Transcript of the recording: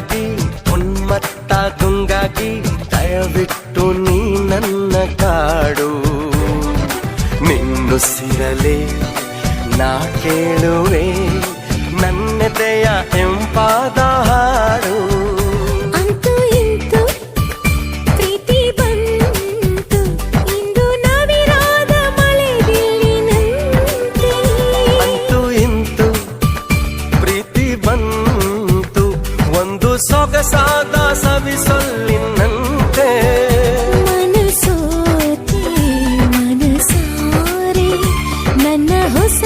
ಗುಂಗಾಗಿ ಉನ್ಮತ್ತ ಗುಂಗಾಗಿ ದಯವಿಟ್ಟು ನೀ ನನ್ನ ಕಾಡು. ನಿನ್ನುಸಿರಲೇ ನಾ ಕೇಳುವೆ ನನ್ನೆದೆಯ ಎಂಪಾದ ಸೊಗಸಾದ ಸವಿ ಸೊಲ್ಲಿನಂತೆ ಮನಸೋತಿ ಮನಸಾರೆ ನನ್ನ ಹೊಸ